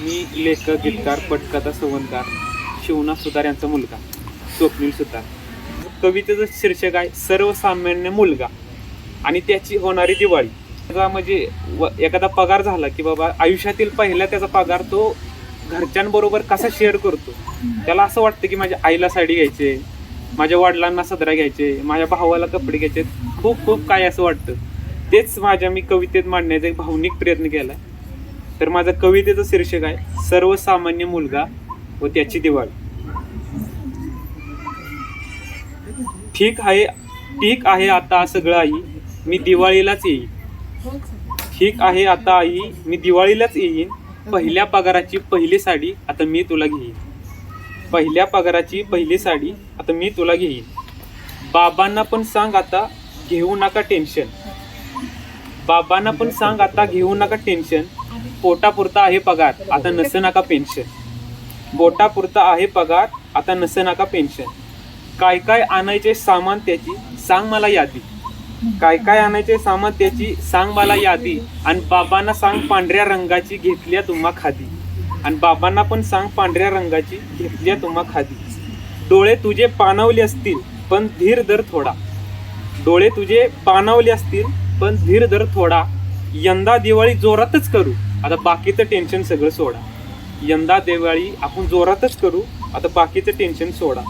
मी लेखक गीतकार पटकथा संवनकार शिवनाथ सुतार यांचा मुलगा स्वप्नील सुतार. कवितेचं शीर्षक आहे सर्वसामान्य मुलगा. आणि त्याची होणारी दिवाळी. त्याचा म्हणजे व- एखादा पगार झाला की बाबा आयुष्यातील पहिला त्याचा पगार तो घरच्यांबरोबर कसा शेअर करतो? त्याला असं वाटतं की माझ्या आईला साडी घ्यायचे माझ्या वडिलांना सदरा घ्यायचे माझ्या भावाला कपडे घ्यायचे खूप खूप काय असं वाटतं. तेच माझ्या मी कवितेत मांडण्याचा एक भावनिक प्रयत्न केला तर माझं कवितेचं शीर्षक आहे सर्वसामान्य मुलगा व त्याची दिवाळी. ठीक आहे ठीक आहे आता सगळं आई मी दिवाळीलाच येईन. ठीक आहे आता आई मी दिवाळीलाच येईन. पहिल्या पगाराची पहिली साडी आता मी तुला घेईन. पहिल्या पगाराची पहिली साडी आता मी तुला घेईन. बाबांना पण सांग आता घेऊ नका टेन्शन. बाबांना पण सांग आता घेऊ नका टेन्शन. पोटापुरता आहे पगार आता नसे नका पेन्शन पोटापुरता आहे पगार आता नसे नका पेन्शन काय काय आणायचे सामान त्याची सांग मला यादी. काय काय आणायचे सामान त्याची सांग मला यादी. आणि बाबांना सांग पांढऱ्या रंगाची घेतल्या तुम्हा खादी. आणि बाबांना पण सांग पांढऱ्या रंगाची घेतल्या तुम्हा खादी. डोळे तुझे पाणवले असतील पण धीर दर थोडा. डोळे तुझे पाणवले असतील पण धीर दर थोडा. यंदा दिवाळी जोरातच करू. आता बाकीचं टेन्शन सगळं सोडा. यंदा दिवाळी आपण जोरातच करू. आता बाकीचं टेन्शन सोडा.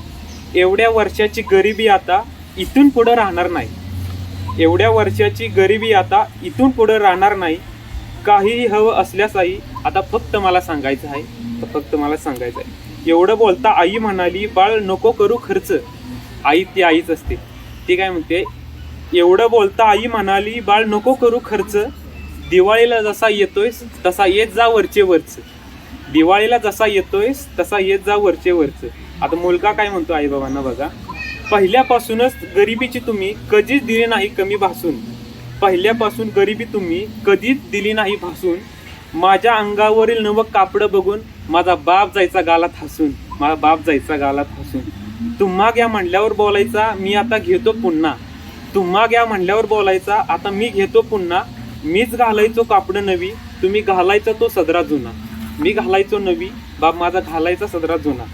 एवढ्या वर्षाची गरिबी आता इथून पुढं राहणार नाही. एवढ्या वर्षाची गरिबी आता इथून पुढं राहणार नाही. काहीही हवं असल्यासही आता फक्त मला सांगायचं आहे. तर फक्त मला सांगायचं आहे. एवढं बोलता आई म्हणाली बाळ नको करू खर्च. आई ती आईच असते. ती काय म्हणते एवढं बोलता आई म्हणाली बाळ नको करू खर्च. दिवाळीला जसा येतोयस तसा येत जा वरचे वरच. दिवाळीला जसा येतोयस तसा येत जा वरचे वरच. आता मुलगा काय म्हणतो आई बाबांना बघा. पहिल्यापासूनच गरिबीची तुम्ही कधीच दिली नाही कमी भासून. पहिल्यापासून गरिबी तुम्ही कधीच दिली नाही भासून. माझ्या अंगावरील नवं कापडं बघून माझा बाप जायचा गालात हसून. माझा बाप जायचा गालात हसून. तुम्हा घ्या म्हणल्यावर बोलायचा मी आता घेतो पुन्हा. तुम्हा घ्या म्हणल्यावर बोलायचा. आता मी घेतो पुन्हा. मीच घालायचो कापडं नवी. तुम्ही घालायचा तो सदरा जुना. मी घालायचो नवी. बाप माझा घालायचा सदरा जुना.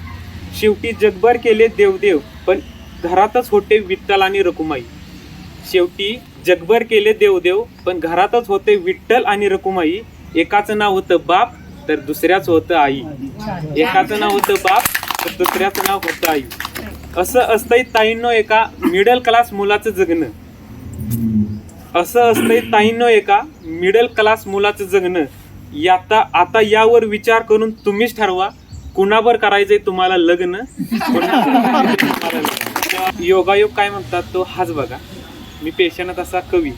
शेवटी जगभर केले देवदेव पण घरातच होते विठ्ठल आणि रकुमाई. शेवटी जगभर केले देवदेव पण घरातच होते विठ्ठल आणि रकुमाई. एकाचं नाव होतं बाप तर दुसऱ्याच होतं आई. एकाचं नाव होतं बाप तर दुसऱ्याचं नाव होतं आई. असं असतंय ताईंनो एका मिडल क्लास मुलाचं जगणं. असं असतंय ताईंनो एका मिडल क्लास मुलाचं जगणं. याता आता यावर विचार करून तुम्हीच ठरवा कुणावर करायचंय तुम्हाला लग्न? योगायोग काय म्हणतात तो? हाच बघा. मी पेशानं तसा कवी.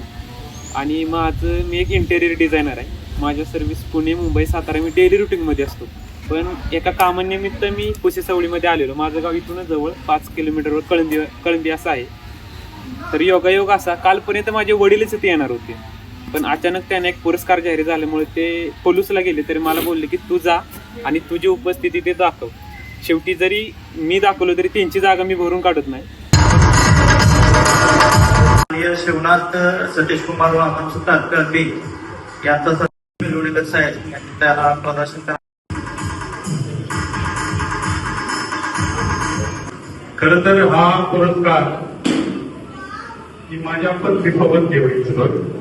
आणि माझं मी एक इंटेरियर डिझायनर आहे. माझ्या सर्व्हिस पुणे मुंबई सातारा मी डेली रुटीनमध्ये असतो. पण एका कामानिमित्त मी पुसेसवळीमध्ये आलेलो. माझं गाव इथूनच जवळ पाच किलोमीटरवर कळंदी कळंदी असं आहे. तर योगायोग असा कालपर्यंत माझे वडीलच इथे येणार होते. पण अचानक त्याने एक पुरस्कार जाहीर झाल्यामुळे ते पोलूसला गेले तरी मला बोलले की तू जा आणि तुझी उपस्थिती ते दाखव. शेवटी जरी मी दाखवलं तरी त्यांची जागा मी भरून काढत नाही. शिवनाथ सतीश कुमार वामन सुद्धा यांचा मिळवलेलंच आहे. त्याला प्रदर्शन खर तर हा पुरस्कार ही माझ्या पत्नी पवन बघ